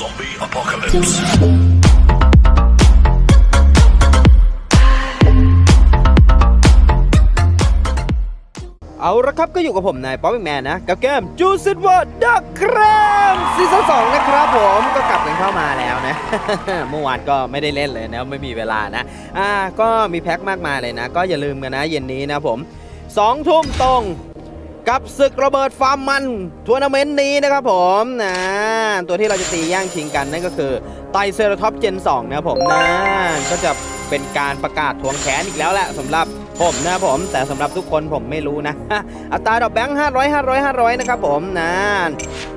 Zombie apocalypse. เอาละครับก็อยู่กับผมนายป๊อปแมนนะ กับเกมจูซิ w วอร์ดักครมซีซั่นสองนะครับผมก็กลับกันเข้ามาแล้วนะ เมื่อวานก็ไม่ได้เล่นเลยนะ ไม่มีเวลานะ อ่าก็มีแพ็คมากมายเลยนะ ก็อย่าลืมกันนะ เย็นนี้นะผม2ทุ่มตรง กับศึกระเบิดฟาร์มมันทัวร์นาเมนต์นี้นะครับผมนะตัวที่เราจะตีย่างชิงกันนั่นก็คือไตเซอร์ท็อปเจน2นะครับผมนะก็จะเป็นการประกาศทวงแขนอีกแล้วแหละสำหรับผมนะผมแต่สำหรับทุกคนผมไม่รู้นะ อัตราดอกแบงค์500 500 500 นะครับผมนะ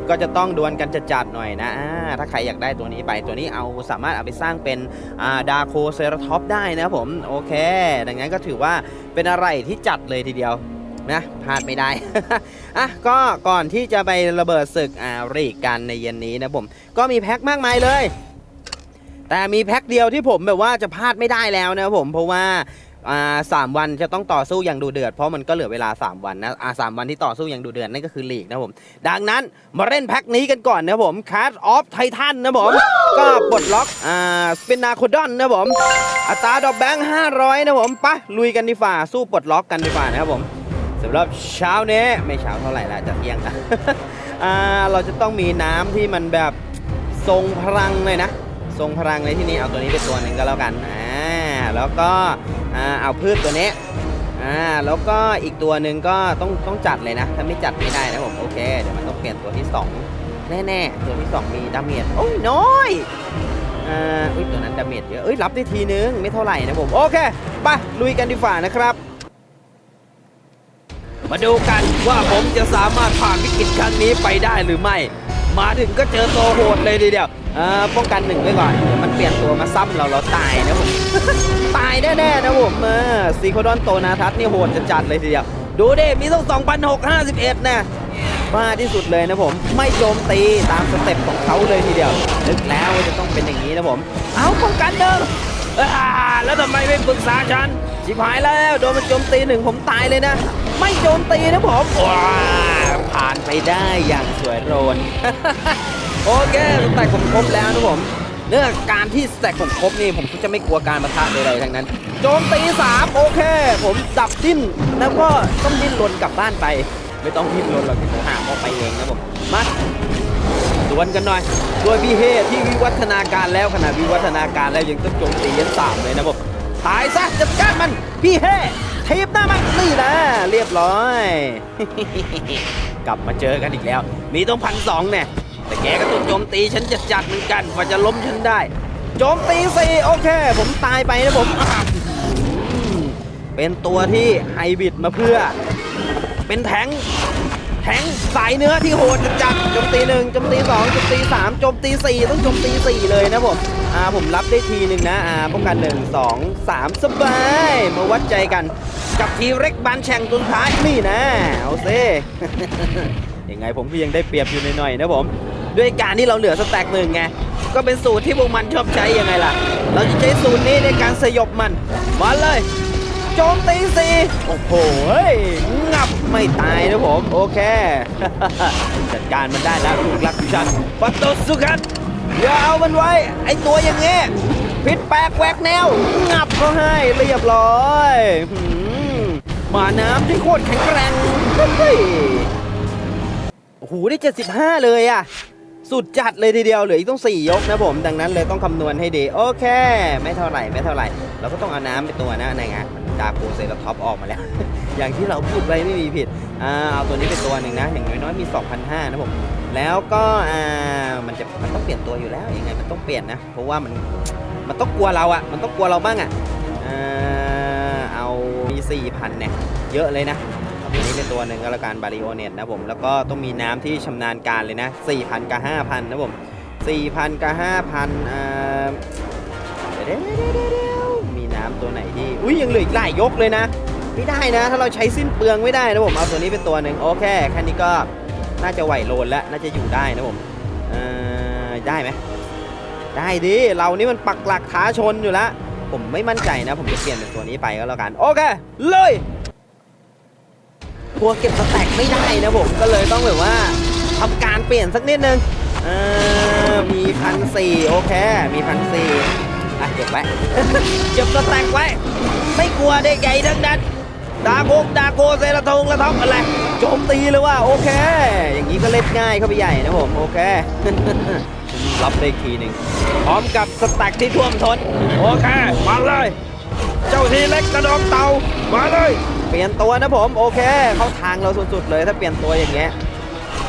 ก็จะต้องดวลกันจัดๆหน่อยนะ ถ้าใครอยากได้ตัวนี้ไปตัวนี้เอาสามารถเอาไปสร้างเป็นดาโคเซราท็อปได้นะผม โอเค ดังนั้นก็ถือว่าเป็นอะไรที่จัดเลยทีเดียว นะพลาดไม่ได้ อะก็ก่อนที่จะไประเบิดศึกอารีกันในเย็นนี้นะผม ก็มีแพ็คมากมายเลย แต่มีแพ็คเดียวที่ผมแบบว่าจะพลาดไม่ได้แล้วนะผมเพราะว่าอ่าสามวันจะต้องต่อสู้อย่างดูเดือดเพราะมันก็เหลือเวลา 3 วันนะอ่าสามวันที่ต่อสู้อย่างดูเดือดนั่นก็คือลีกนะผม ดังนั้นมาเล่นแพ็คนี้กันก่อนนะผม Card of Titan นะผม ก็ปลดล็อกอ่าสปินาโคดอนนะผม อัตราดอกแบงค์500 นะผมไปะลุยกันดีฝ่าสู้ปลดล็อกกันดีฝ่านะครับผม สำหรับเช้านี้ไม่เช้าเท่าไหร่ละจะเที่ยงละอ่าเราจะต้องมีน้ำที่มันแบบทรงพลังเลยนะ ทรงพลังในที่นี้เอาตัวนี้เป็นตัวหนึ่งก็แล้วกันอ่าแล้วก็อ่าเอาพืชตัวนี้อ่าแล้วก็อีกตัวหนึ่งก็ต้องต้องจัดเลยนะ ถ้าไม่จัดไม่ได้นะผมโอเคเดี๋ยวมันต้องเปลี่ยนตัวที่สองแน่ๆ ตัวที่สองมีดาเมจโอ้ยน้อยอ่าอุ้ยตัวนั้นดาเมจเยอะเอ้ยรับได้ทีนึงไม่เท่าไหร่นะผมโอเคไปลุยกันดีฝ่านะครับ มาดูกันว่าผมจะสามารถผ่านวิกฤตครั้งนี้ไปได้หรือไม่ มาถึงก็เจอตัวโหดเลยทีเดียวอ่อป้องกันหนึ่งไว้ก่อนเดี๋ยวมันเปลี่ยนตัวมาซ้ำเราเราตายนะผมตายแน่ๆนะผมเออซีโคดอนโตนาทัศน์นี่โหดจัดเลยทีเดียวดูดิมีต้อง2,651นะบ้าที่สุดเลยนะผม ไม่โจมตีตามสเต็ปของเขาเลยทีเดียว นึกแล้วว่าจะต้องเป็นอย่างนี้นะผม เอาป้องกันเดิมอ่า แล้วทำไมไม่ปรึกษาฉันชิบหายแล้วโดนมันโจมตีหนึ่งผมตายเลยนะ ไม่โจมตีนะผมว้าผ่านไปได้อย่างสวยโรนโอเคสแต็กผมครบแล้วนะผมเนื่องกการที่สแต็กผมครบนี่ผมก็จะไม่กลัวการประทะใดๆทั้งนั้น โจมตีสามโอเค ผมดับดิ้นแล้วก็ต้องดิ้นรนกลับบ้านไป ไม่ต้องดิ้นรนหรอกที่ผมหาออกไปเองนะผมมา ดวลกันหน่อยด้วยพี่เฮที่วิวัฒนาการแล้วขนาดวิวัฒนาการแล้วยังต้องโจมตียันสามเลยนะผมตายซะจัดการมันพี่เฮทีบหน้ามันนี่นะเรียบร้อย กลับมาเจอกันอีกแล้ว มีต้องพันสองเนี่ยแต่แกก็ต้องโจมตีฉันจะจัดเหมือนกันกว่าจะล้มฉันได้ โจมตีสี่โอเค ผมตายไปนะผม เป็นตัวที่ไฮบิดมาเพื่อ เป็นแทง แทงสายเนื้อที่โหดจัดโจมตีหนึ่งโจมตีสองโจมตีสามโจมตีสี่ต้องโจมตีสี่เลยนะผมอ่าผมรับได้ทีหนึ่งนะอ่าป้องกันหนึ่งสองสามสบายมาวัดใจกัน กับทีเร็กบานแช่งตุนท้ายนี่นะเอาซิยังไงผมก็ยังได้เปรียบอยู่หน่อยๆนะผม ด้วยการที่เราเหลือสแต็กหนึ่งไงก็เป็นสูตรที่พวกมันชอบใช้ยังไงล่ะ เราจะใช้สูตรนี้ในการสยบมันมาเลย โจมตีสีโอ้โหเฮ้ย ไม่ตายนะผม โอเค จัดการมันได้แล้วลูกรักของฉันปัตโตสุขันอย่าเอามันไว้ ไอตัวอย่างเงี้ยผิดแปลกแวกแนว งับเขาให้เรียบร้อยหมาน้ำที่โคตรแข็งแกร่งเฮ้ยโอ้โหได้ 75 เลยอะ สุดจัดเลยทีเดียวเหลืออีกต้อง 4 ยกนะผม ดังนั้นเลยต้องคำนวณให้ดี โอเค ไม่เท่าไหร่ ไม่เท่าไหร่ เราก็ต้องเอาน้ำไปตัวนะในไงดาโกเซราท็อปออกมาแล้ว อย่างที่เราพูดไว้ไม่มีผิดอ่าเอาตัวนี้เป็นตัวหนึ่งนะ อย่างน้อยๆมี 2,500นะผม แล้วก็อ่ามันจะมันต้องเปลี่ยนตัวอยู่แล้วยังไงมันต้องเปลี่ยนนะ เพราะว่ามันมันต้องกลัวเราอะมันต้องกลัวเราบ้างอะอ่าเอามี4,000เนี่ยเยอะเลยนะอาตัวนี้เป็นตัวหนึ่งก็แล้วกันบาริโอเน็ตนะผม แล้วก็ต้องมีน้ำที่ชำนาญการเลยนะ4,000กับ5,000นะผม4,000กับ5,000อ่าเดี๋ยวมีน้ำตัวไหนที่ อุ้ยยังเหลืออีกหลายยกเลยนะ ไม่ได้นะ ถ้าเราใช้สิ้นเปลืองไม่ได้นะผมเอาตัวนี้เป็นตัวหนึ่งโอเคแค่นี้ก็น่าจะไหวโลนแล้วน่าจะอยู่ได้นะผมได้ไหมได้ดิเรานี่มันปักหลักท้าชนอยู่แล้วผมไม่มั่นใจนะ ผมจะเปลี่ยนเป็นตัวนี้ไปก็แล้วกัน โอเคเลยกลัวเก็บสแต็กไม่ได้นะผมก็เลยต้องแบบว่าทำการเปลี่ยนสักนิดนึงมีพันสี่โอเค มีพันสี่อะเก็บไว้เก็บสแต็กไว้ ไม่กลัวได้ใหญ่ทั้งนั้น ดาโกดาโกเซราทงละท็อปอะไรโจมตีเลยว่าโอเค อย่างนี้ก็เล่นง่ายเข้าไปใหญ่นะผมโอเครับได้อีกทีหนึ่งพร้อมกับสแต็กที่ท่วมทนโอเคมาเลย เจ้าทีเล็กกระดองเต่ามาเลย เปลี่ยนตัวนะผมโอเค เข้าทางเราสุดๆเลยถ้าเปลี่ยนตัวอย่างเงี้ย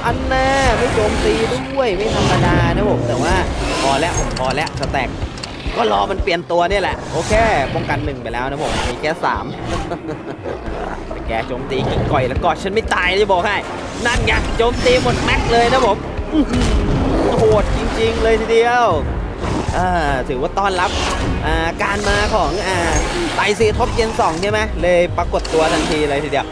อันแน่ไม่โจมตีด้วยไม่ธรรมดานะผมแต่ว่าพอแล้วผมพอแล้วสแต็กก็รอมันเปลี่ยนตัวเนี่ยแหละ โอเคป้องกันหนึ่งไปแล้วนะผมมีแค่สาม แกโจมตีกิ่งก่อยแล้วก็ฉันไม่ตายจะบอกให้นั่นไงโจมตีหมดแม็กเลยนะผมโหดจริง ๆ เลยทีเดียวถือว่าต้อนรับาการมาของอไตซีท็อปเจน2ใช่ไหมเลยปรากฏตัวทันทีเลยทีเดียว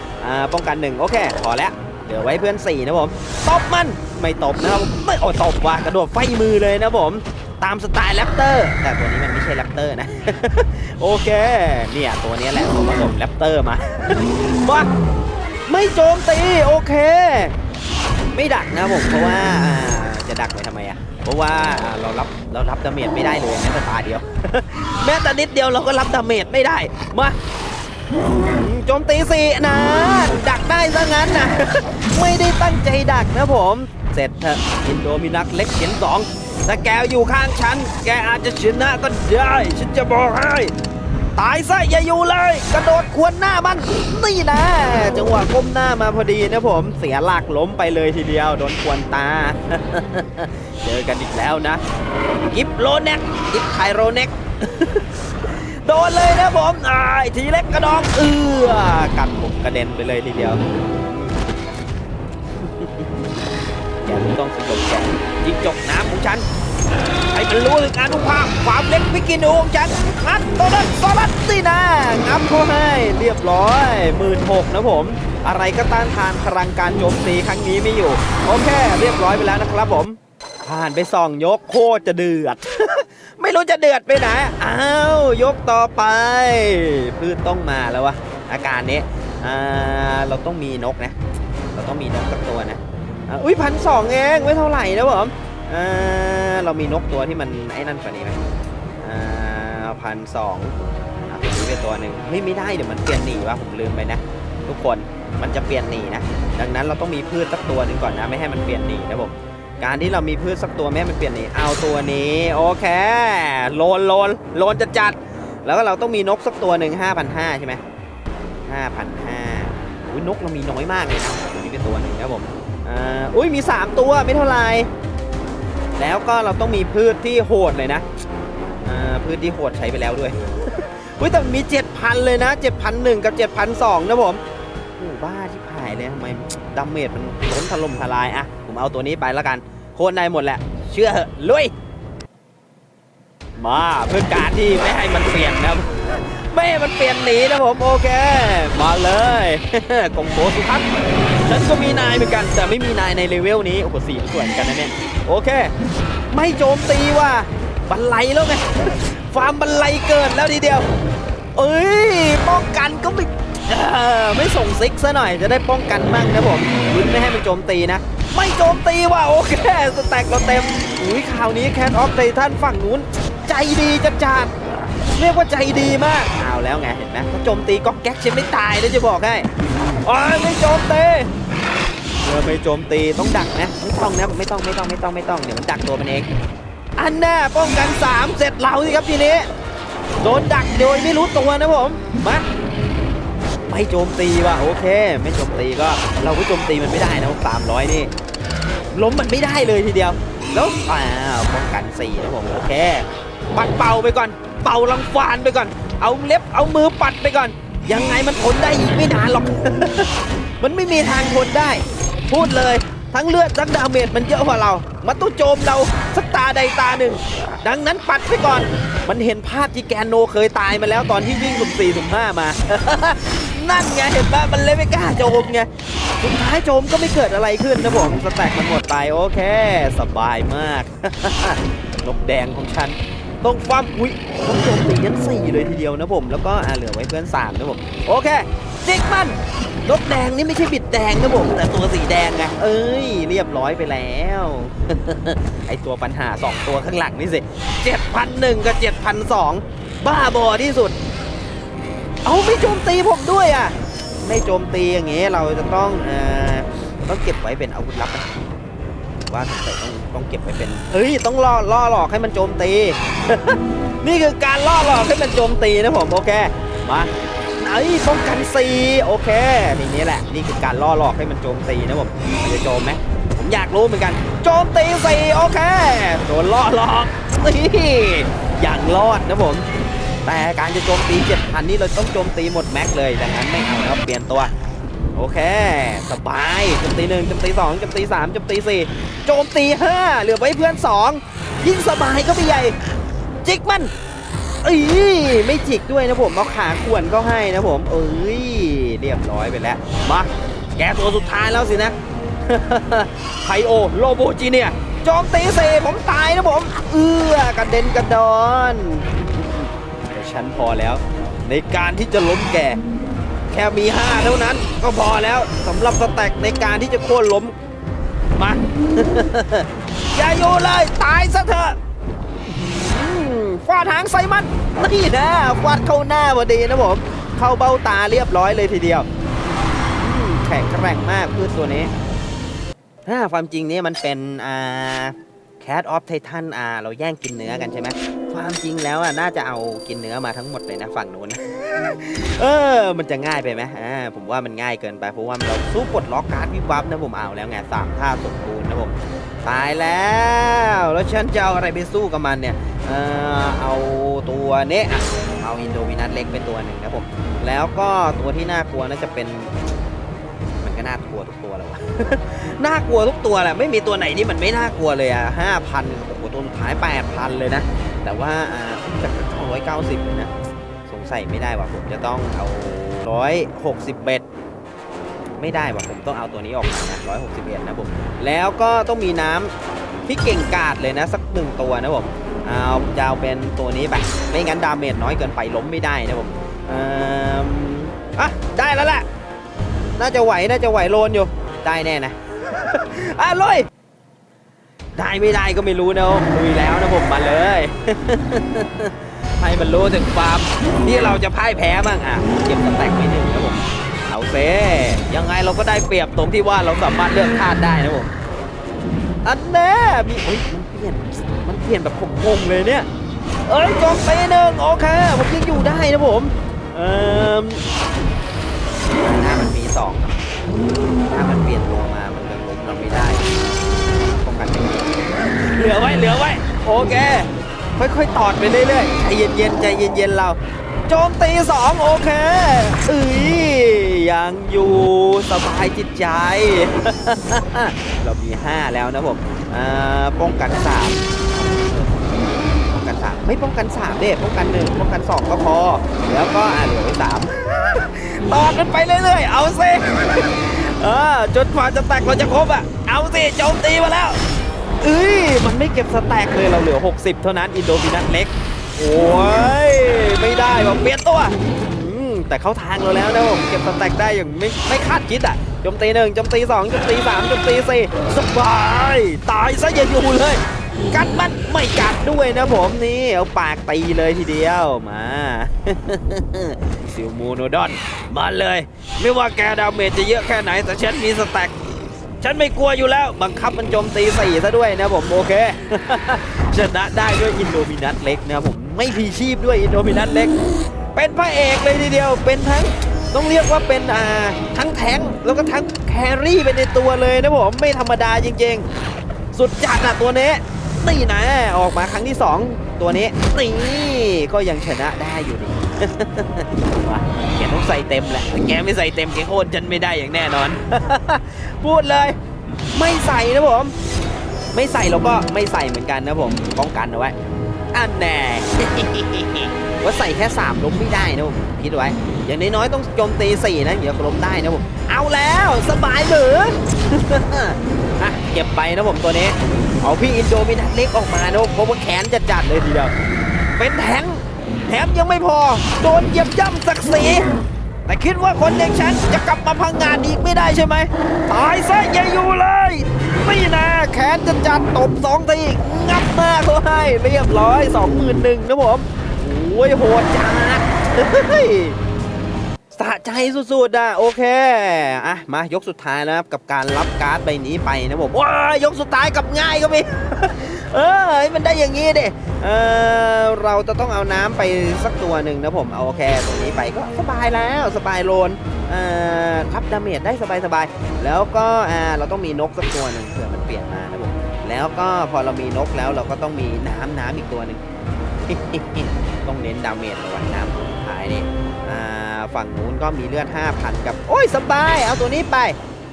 ป้องกันหนึ่งโอเคพอแล้วเดี๋ยวไว้เพื่อนสี่นะผมตบมันไม่ตบนะครับไม่โอ้ตบว่ะกระโดดไฟมือเลยนะผม ตามสไตล์แรปเตอร์ แต่ตัวนี้มันไม่ใช่แรปเตอร์นะ โอเค เนี่ย ตัวนี้แหละผมผสมแรปเตอร์มาว่าไม่โจมตี โอเค ไม่ดักนะผม เพราะว่าจะดักไปทำไมอะเพราะว่าเรารับเรารับดาเมจไม่ได้เลยแม้แต่ตาเดียว แม้แต่นิดเดียวเราก็รับดาเมจไม่ได้ มาโจมตีสี่นะ ดักได้ซะงั้นนะ ไม่ได้ตั้งใจดักนะผม เสร็จเถอะอินโดมินักเล็กเขียนสอง ถ้าแกอยู่ข้างฉัน แกอาจจะชนะก็ได้ ฉันจะบอกให้ ตายซะอย่าอยู่เลย กระโดดควนหน้ามัน นี่นะ จังหวะก้มหน้ามาพอดีนะผม เสียหลักล้มไปเลยทีเดียว โดนควนตา เจอกันอีกแล้วนะ กิฟโรเน็กกิฟไคโรเน็กโดนเลยนะผมอาไอ้ทีเล็กกระดองเอือกัดผมกระเด็นไปเลยทีเดียวแกม่ต้องสยบแก ยิงจกน้ำของฉันให้มันรู้ถึงอนุภาพความเล็กพิกินูของฉันงัดตัวนั้นสลัดสินะงับเขาให้เรียบร้อยหมื่นหกนะผม อะไรก็ต้านทานพลังการโจมตีครั้งนี้ไม่อยู่ โอเค เรียบร้อยไปแล้วนะครับผม ผ่านไปสองยกโคตรจะเดือด ไม่รู้จะเดือดไปไหนอ้าวยกต่อไป พืชต้องมาแล้ววะอาการนี้เราต้องมีนกนะ เราต้องมีนกสักตัวนะ อุ้ยพันสองเองไม่เท่าไหร่นะผมเรามีนกตัวที่มันไอ้นั่นกว่านี้ไหมอ่าพันสองอะตัวนี้เป็นตัวหนึ่งเฮ้ยไม่ได้เดี๋ยวมันเปลี่ยนหนีวะผมลืมไปนะ ทุกคนมันจะเปลี่ยนหนีนะ ดังนั้นเราต้องมีพืชสักตัวหนึ่งก่อนนะ ไม่ให้มันเปลี่ยนหนีนะผมการที่เรามีพืชสักตัวไม่ให้มันเปลี่ยนหนีเอาตัวนี้โอเคโลนโลนโลนจะจัดแล้วก็เราต้องมีนกสักตัวหนึ่งห้าพันห้าใช่ไหมห้าพันห้าอุ้ยนกเรามีน้อยมากเลยนะตัวนี้เป็นตัวหนึ่งนะผม อ่าอุ้ยมี 3 ตัวไม่เท่าไหร่แล้วก็เราต้องมีพืชที่โหดเลยนะอ่าพืชที่โหดใช้ไปแล้วด้วยอุ้ยแต่มี 7,000 เลยนะ 7,001 กับ 7,002 นะผมโอ้บ้าที่ผายเลยทำไมดาเมจมันล้นถล่มทลายอะผมเอาตัวนี้ไปแล้วกัน โค่นได้หมดแหละ เชื่อเหอะลุยมาเพื่อการที่ไม่ให้มันเปลี่ยนนะไม่ให้มันเปลี่ยนหนีนะผม โอเค มาเลยกงโกสุพัฒน์ ฉันก็มีนายเหมือนกัน แต่ไม่มีนายในเลเวลนี้ โอ้โหสีมันสวยเหมือนกันนะเนี่ย โอเค ไม่โจมตีว่ะบันไลแล้วไงฟาร์มบันไลเกิดแล้วทีเดียว เอ้ย ป้องกันก็ไม่ไม่ส่งซิกซะหน่อยจะได้ป้องกันมั่งนะผมลุ้นไม่ให้มันโจมตีนะ ไม่โจมตีว่ะโอเคสแต็กเราเต็มอุ้ยข่าวนี้แคนออฟไททันฝั่งนู้น ใจดีจัดจัดเรียกว่าใจดีมาก เอาแล้วไงเห็นไหมถ้าโจมตีก็แก๊กฉันไม่ตายเลยจะบอกให้ อ้ยไม่โจมตีเมื่อไม่โจมตีต้องดักนะ ไม่ต้องนะไม่ต้องไม่ต้องไม่ต้องไม่ต้องเดี๋ยวมันดักตัวมันเอง อันแน่ป้องกัน 3 เสร็จเราสิครับทีนี้ โดนดักโดยไม่รู้ตัวนะผม มาไม่โจมตีว่ะโอเค ไม่โจมตีก็เราก็โจมตีมันไม่ได้นะสามร้อยนี่ล้มมันไม่ได้เลยทีเดียว แล้วอ้าป้องกันสี่นะผมโอเคปัดเป่าไปก่อน เป่าลังฟานไปก่อน เอาเล็บเอามือปัดไปก่อน ยังไงมันทนได้อีกไม่นานหรอก มันไม่มีทางทนได้ พูดเลยทั้งเลือดทั้งดาเมจมันเยอะกว่าเรา มันต้องโจมเราสักตาใดตาหนึ่ง ดังนั้นปัดไปก่อน มันเห็นภาพที่แกนโนเคยตายมาแล้วตอนที่วิ่งสุ่มสี่สุ่มห้ามา นั่นไงเห็นปะมันเลยไม่กล้าโจมไง สุดท้ายโจมก็ไม่เกิดอะไรขึ้นนะผมสแต็กมันหมดไปโอเค สบายมาก นกแดงของฉัน ต้องฟัมอุ้ยต้องโจมตียันสี่เลยทีเดียวนะผม แล้วก็อ่าเหลือไว้เพื่อนสามนะผม โอเคจิกมันนกแดงนี่ไม่ใช่บิดแดงนะผม แต่ตัวสีแดงไงเอ้ย เรียบร้อยไปแล้ว ไอตัวปัญหา 2 ตัวข้างหลังนี่สิ7,001กับ7,002บ้าบอที่สุด เอาไม่โจมตีผมด้วยอะ ไม่โจมตีอย่างงี้ เราจะต้องเอ่อต้องเก็บไว้เป็นอาวุธลับนะ ว่าสงสัยต้องต้องเก็บไว้เป็นเฮ้ยต้องล่อล่อหลอกให้มันโจมตี นี่คือการล่อหลอกให้มันโจมตีนะผมโอเคมาเอ้ยป้องกันสีโอเคนี่นี่แหละนี่คือการล่อหลอกให้มันโจมตีนะผมมันจะโจมไหมผมอยากรู้เหมือนกัน โจมตีสีโอเคโดนล่อหลอกนี่อย่างรอดนะผมแต่การจะโจมตี7,000นี่เราต้องโจมตีหมดแม็กเลยดังนั้นไม่เอาแล้วเปลี่ยนตัว โอเค สบายจมตีหนึ่งจมตีสองจมตีสามจมตีสี่โจมตีห้าเหลือไว้เพื่อนสองยิ่งสบายก็ไปใหญ่ จิกมันอ้ยไม่จิกด้วยนะผมเอาขาขวนก็ให้นะผม เอ้ยเรียบร้อยไปแล้วมาแกตัวสุดท้ายแล้วสินะไคโอโลโบจีเนี่ยโจมตีเซผมตายนะผม เอื้อกระเด็นกระดอนฉันพอแล้ว ในการที่จะล้มแก แค่มี 5 เท่านั้นก็พอแล้วสำหรับสแต็กในการที่จะโค่นล้ม มา อย่าอยู่เลย ตายซะเถอะฟาดหางใส่มัน นี่นะฟาดเข้าหน้าพอดีนะผม เข้าเบ้าตาเรียบร้อยเลยทีเดียว แข็งแกร่งมากพืชตัวนี้ถ้าความจริงนี่มันเป็นอ่าแคทออฟไททันอ่าเราแย่งกินเนื้อกันใช่ไหมความจริงแล้วอะน่าจะเอากินเนื้อมาทั้งหมดเลยนะฝั่งนู้น เออ มันจะง่ายไปไหมอ่า ผมว่ามันง่ายเกินไป เพราะว่าเราสู้ปลดล็อกการ์ดวิบวับนะผมเอาแล้วไงสามท่าสมบูรณ์นะผม ตายแล้ว แล้วฉันจะเอาอะไรไปสู้กับมันเนี่ย เออเอาตัวเนี้ยเอาอินโดมินัสเล็กไปตัวหนึ่งนะผม แล้วก็ตัวที่น่ากลัวน่าจะเป็น มันก็น่ากลัวทุกตัวเลยวะ น่ากลัวทุกตัวแหละ ไม่มีตัวไหนที่มันไม่น่ากลัวเลยอะห้าพันโอ้โหตัวสุดท้ายแปดพันเลยนะ แต่ว่าอ่าจากร้อยเก้าสิบเลยนะ สงสัยไม่ได้ว่ะผมจะต้องเอาร้อยหกสิบเบ็ดไม่ได้ว่ะผมต้องเอาตัวนี้ออกมานะร้อยหกสิบเอ็ดนะผมแล้วก็ต้องมีน้ำที่เก่งกาดเลยนะสักหนึ่งตัวนะผมเอาจะเอาเป็นตัวนี้ไปไม่งั้นดาเมจน้อยเกินไปล้มไม่ได้นะผมอ่ออะได้แล้วแหละน่าจะไหวน่าจะไหวโลนอยู่ได้แน่นะอะลุยได้ไม่ได้ก็ไม่รู้นะลุยแล้วนะผมมาเลย ให้มันรู้ถึงความที่เราจะพ่ายแพ้บ้างอะเก็บสแต็กไปหนึ่งนะผมเอาเซยังไงเราก็ได้เปรียบตรงที่ว่าเราสามารถเลือกธาตุได้นะผมอันแน่มีเฮ้ยมันเปลี่ยนมันเปลี่ยนแบบผมงงเลยเนี่ยเอ้ยโจมตีหนึ่งโอเคผมยังอยู่ได้นะผมเอ่อถ้ามันมีสองถ้ามันเปลี่ยนตัวมามันจะล้มเราไม่ได้ป้องกันไม่ได้เหลือไว้เหลือไว้โอเค ค่อยๆ ตอดไปเรื่อยๆ ใจเย็นๆ ใจเย็นๆ เรา โจมตีสองโอเคเอ้ยยังอยู่สบายจิตใจ เรามี 5 แล้วนะผมอ่าป้องกัน3ป้องกัน3ไม่ป้องกัน3เด้ป้องกัน 1 ป้องกัน 2 ก็พอ แล้วก็อ่าเหลือไว้3ตอดกันไปเรื่อยๆ เอาสิเออจนกว่าจะแตกเราจะครบอะ เอาสิโจมตีมาแล้ว เอ้ย มันไม่เก็บสแต็กเลยเราเหลือ 60 เท่านั้นอินโดมินัสเล็ก โอ้ย ไม่ได้ว่ะเปลี่ยนตัวแต่เข้าทางเราแล้วนะผมเก็บสแต็กได้อย่างไม่ไม่คาดคิดอะจมตีหนึ่งจมตีสองจมตีสามจมตีสี่สบาย ตายซะอย่าอยู่เลย กัดมันไม่กัดด้วยนะผมนี่เอาปากตีเลยทีเดียวมาซิลมูโนดอนมาเลย ไม่ว่าแกดาเมจจะเยอะแค่ไหนแต่ฉันมีสแต็ก ฉันไม่กลัวอยู่แล้ว บังคับมันโจมตีสี่ซะด้วยนะผมโอเคชนะได้ด้วยอินโดมินัสเล็กนะผมไม่พีชีพด้วยอินโดมินัสเล็ก เป็นพระเอกเลยทีเดียวเป็นทั้งต้องเรียกว่าเป็นอ่าทั้งแทงแล้วก็ทั้งแครี่เป็นในตัวเลยนะผมไม่ธรรมดาจริงๆ สุดจัดอะตัวนี้ นี่นะ ออกมาครั้งที่ 2 ตัวนี้นี่ก็ยังชนะได้อยู่ดีว่ะแกต้องใส่เต็มแหละแกไม่ใส่เต็มแกโค่นฉันไม่ได้อย่างแน่นอน พูดเลย ไม่ใส่นะผม ไม่ใส่เราก็ไม่ใส่เหมือนกันนะผมป้องกันเอาไว้อันแน่ว่าใส่แค่3ล้มไม่ได้นะผมคิดไว้ อย่างน้อยๆต้องโจมตี4นะเดี๋ยวล้มได้นะผมเอาแล้วสบายหรือ อะเก็บไปนะผมตัวนี้ เอาพี่อินโดมินัสเล็กออกมานะเพราะว่าแขนจะจัดเลยทีเดียว เป็นแทงแถมยังไม่พอ โดนเหยียบย่ำศักดิ์ศรีแต่คิดว่าคนอย่างฉันจะกลับมาพังงานอีกไม่ได้ใช่ไหม ตายซะอย่าอยู่เลยนี่นะแขนจะจัดตบสองทีงับหน้าเขาให้เรียบร้อยสองหมื่นหนึ่งนะผมโอ้ยโหดจัดะใจสุดๆอะโอเคอะมายกสุดท้ายแล้วครับกับการรับการ์ดใบนี้ไปนะผมว้ายกสุดท้ายกับง่ายก็มีเออให้มันได้อย่างงี้ดิเออเราจะต้องเอาน้ำไปสักตัวหนึ่งนะผมเอาโอเคตัวนี้ไปก็สบายแล้วสบายโลนเอ่อรับดาเมจได้สบายๆแล้วก็อ่าเราต้องมีนกสักตัวหนึ่งเผื่อมันเปลี่ยนมานะผมแล้วก็พอเรามีนกแล้วเราก็ต้องมีน้ำน้ำอีกตัวหนึ่งต้องเน้นดาเมจระหว่างน้ำสุดท้ายนี่ ฝั่งนู้นก็มีเลือด 5,000 กับ โอ้ยสบาย เอาตัวนี้ไป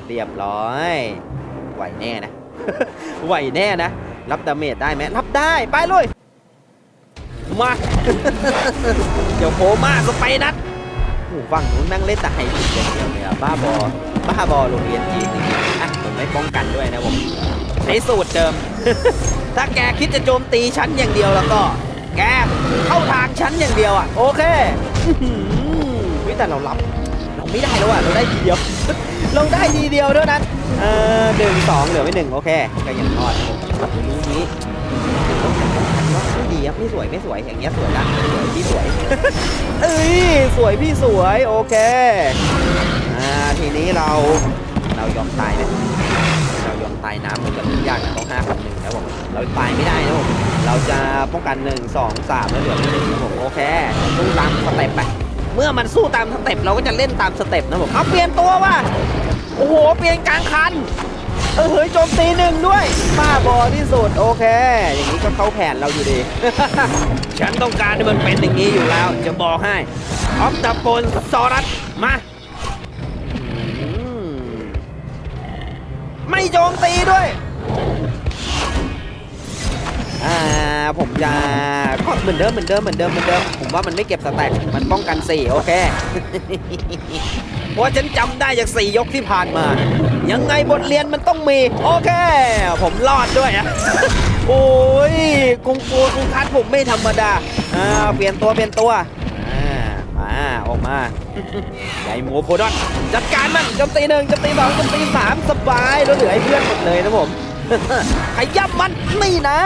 เรียบร้อย ไหวแน่นะ ไหวแน่นะ รับดาเมจได้ไหมรับได้ ไปเลยมา เดี๋ยวโผล่มาสไปนัดฝั่งนู้นนั่งเล่นแต่ไฮบริดอย่างเดียวเลยอะบ้าบอ บ้าบอโรงเรียนจีนอะผมไม่ป้องกันด้วยนะผมใช้สูตรเดิม ถ้าแกคิดจะโจมตีฉันอย่างเดียวแล้วก็ แกเข้าทางฉันอย่างเดียวอะ โอเค ฮ้ยแต่เรารับเราไม่ได้แล้วอะเราได้ทีเดียว เราได้ทีเดียวเท่านั้นเออหนึ่งสองเหลือไว้หนึ่งโอเคก็ยังรอดผมรู้นี้ต้องจับต้องกันว่าไม่ดีครับไม่สวยไม่สวยอย่างเงี้ยสวยนะสวยพี่สวยเอ้ยสวยพี่สวยโอเคอ่าทีนี้เราเรายอมตายนะเรายอมตายน้ำมันจะยากนะต้องห้าพันหนึ่งนะผมเราตายไม่ได้นะผมเราจะป้องกันหนึ่งสองสามแล้วเหลือหนึ่งนะผมโอเคสู้ตามสเต็ปไป เมื่อมันสู้ตามสเต็ปเราก็จะเล่นตามสเต็ปนะผมเอาเปลี่ยนตัวว่ะโอ้โห เปลี่ยนกลางคันเออเฮ้ยโจมตีหนึ่งด้วยบ้าบอที่สุดโอเค อย่างนี้ก็เข้าแผนเราอยู่ดี ฉันต้องการให้มันเป็นอย่างนี้อยู่แล้ว จะบอกให้ออฟตาโปนซอรัสมาไม่โจมตีด้วย อ่าผมจะก็เหมือนเดิมเหมือนเดิมเหมือนเดิมเหมือนเดิมผมว่ามันไม่เก็บสแต็กมันป้องกันสี่โอเคเพราะฉันจำได้จากสี่ยกที่ผ่านมา ยังไงบทเรียนมันต้องมี โอเค ผมรอดด้วยอะโอ้ยกุงกูกุงคัดผมไม่ธรรมดาอ่าเปลี่ยนตัวเปลี่ยนตัวอ่ามาออกมาใหญ่หมูโพดอนจัดการมันจมตีหนึ่งจมตีสองจมตีสามสบายแล้วเหลือให้เพื่อนหมดเลยนะผม ขยับมันนี่นะ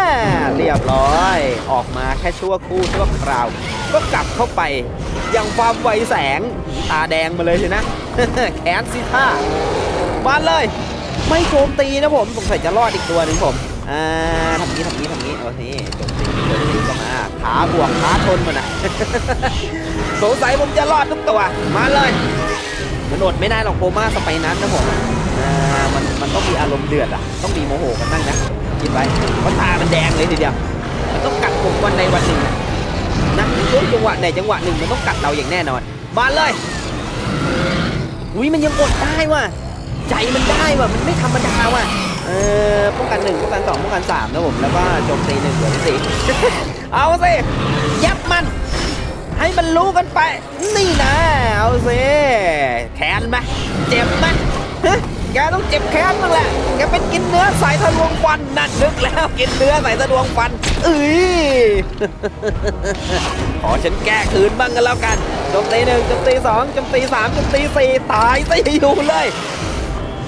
เรียบร้อย ออกมาแค่ชั่วครู่ชั่วคราว ก็กลับเข้าไปอย่างความไวแสง ตาแดงมาเลยสินะ แขนสิท่ามาเลย ไม่โจมตีนะผมสงสัยจะรอดอีกตัวหนึ่งผมอ่าทำนี้ทำนี้ทำนี้โอเคโจมตีโจมตีก็มาขาบวกขาทนมันนะสงสัยผมจะรอดทุกตัว มาเลยมันอดไม่ได้หรอกโคม่าสไปนั้นนะผมอ่า มันมันต้องมีอารมณ์เดือดอะ ต้องมีโมโหกันบ้างนะคิดไว้เพราะตามันแดงเลยทีเดียวมันต้องกัดผมวันใดวันหนึ่งอะนะช่วงจังหวะไหนจังหวะหนึ่งมันต้องกัดเราอย่างแน่นอน มาเลยอุ้ยมันยังอดได้ว่ะใจมันได้ว่ะมันไม่ธรรมดาว่ะเออป้องกันหนึ่งป้องกันสองป้องกันสามนะผมแล้วก็โจมตีหนึ่งเหลือสี่เอาสิยับมัน ให้มันรู้กันไป นี่นะเอาสิแขนไหมเจ็บไหมฮะ แกต้องเจ็บแขนบ้างแหละ แกเป็นกินเนื้อสายทะลวงฟันนั่นนึกแล้วกินเนื้อสายทะลวงฟันเอ้ยขอฉันแก้คืนบ้างกันแล้วกันโจมตีหนึ่งโจมตีสองโจมตีสามโจมตีสี่ตายซะอยู่เลย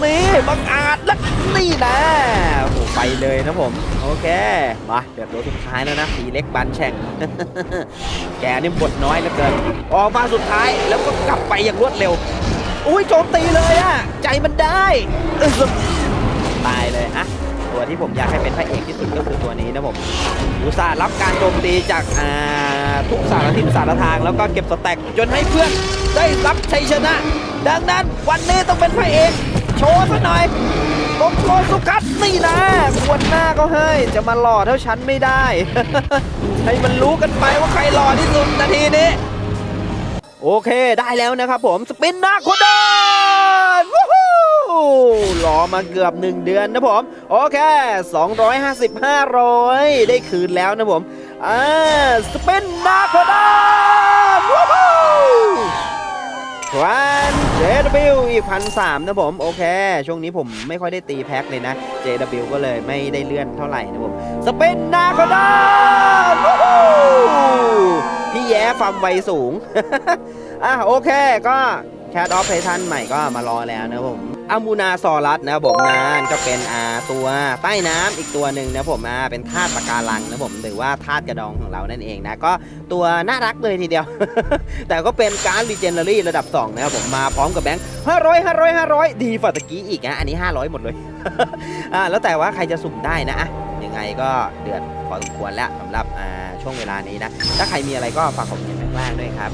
นี่บังอาจและนี่นะโอ้โหไปเลยนะผม โอเค มาเดี๋ยวตัวสุดท้ายแล้วนะผีเล็กบันแช่ง แกนี่บทน้อยเหลือเกิน ออกมาสุดท้ายแล้วก็กลับไปอย่างรวดเร็ว อุ้ยโจมตีเลยอะใจมันได้อึ๊บตายเลยอะตัวที่ผมอยากให้เป็นพระเอกที่สุดก็คือตัวนี้นะผมอุตส่าห์รับการโจมตีจากอ่าทุกสารทิศสารทางแล้วก็เก็บสแต็กจนให้เพื่อนได้รับชัยชนะ ดังนั้นวันนี้ต้องเป็นพระเอกโชว์ซะหน่อยกงโกสุกัสนี่นะขวดหน้าก็ให้จะมาหล่อเท่าฉันไม่ได้ ให้มันรู้กันไปว่าใครหล่อที่สุดนาทีนี้ โอเคได้แล้วนะครับผมสปินนาโคดอนวู้ฮู้รอมาเกือบ 1 เดือนนะผม โอเค 250 500 ได้คืนแล้วนะผมอ่าสปินนาโคดอนวู้ฮู้ครัน JW อีกพันสามนะผมโอเค ช่วงนี้ผมไม่ค่อยได้ตีแพ็คเลยนะ JW ก็เลยไม่ได้เลื่อนเท่าไหร่นะผมสปินนาโคดอ นวู้ฮู้ความไวสูง อะโอเคก็แคทออฟไททันใหม่ก็มารอแล้วนะผมอามูนาซอรัสนะบผมนานก็เป็นอาตัวใต้น้ำอีกตัวหนึ่งนะผมอ่าเป็นธาตุปะการังนะผมหรือว่าธาตุกระดองของเรานั่นเองนะก็ตัวน่ารักเลยทีเดียว แต่ก็เป็นการรีเจนเนอรี่ระดับ 2 นะครับผมมาพร้อมกับแบงค์500 500 500ดีฝัตะกี้อีกนะอันนี้ 500 หมดเลยอ่าแล้วแต่ว่าใครจะสุ่มได้นะอะ ยังไงก็เดือดพอสมควรแล้วสำหรับช่วงเวลานี้นะ ถ้าใครมีอะไรก็ฝากคอมเมนต์ข้างล่างด้วยครับ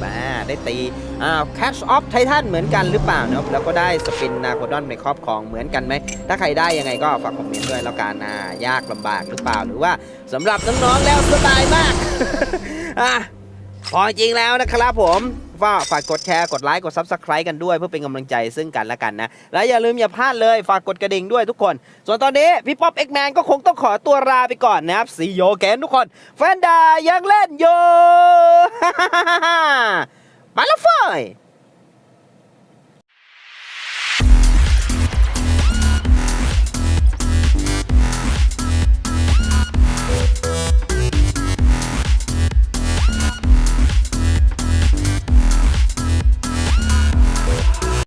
ได้ตีอ่า Catch of Titan เหมือนกันหรือเปล่านะครับแล้วก็ได้สปินนาโคดอนในครอบครองเหมือนกันไหม ถ้าใครได้ยังไงก็ฝากคอมเมนต์ด้วยแล้วกันนะยากลำบากหรือเปล่าหรือว่าสำหรับน้องๆแล้วสบายมากอะ พอจริงแล้วนะครับผมว่าฝากกดแชร์กดไลค์กด Subscribe กันด้วยเพื่อเป็นกำลังใจซึ่งกันและกันนะ และอย่าลืมอย่าพลาดเลยฝากกดกระดิ่งด้วยทุกคน ส่วนตอนนี้พี่ป๊อปเอ็กแมนก็คงต้องขอตัวลาไปก่อนนะครับสีโยแกนทุกคน แฟนดายังเล่นโยไปแล้วเฟย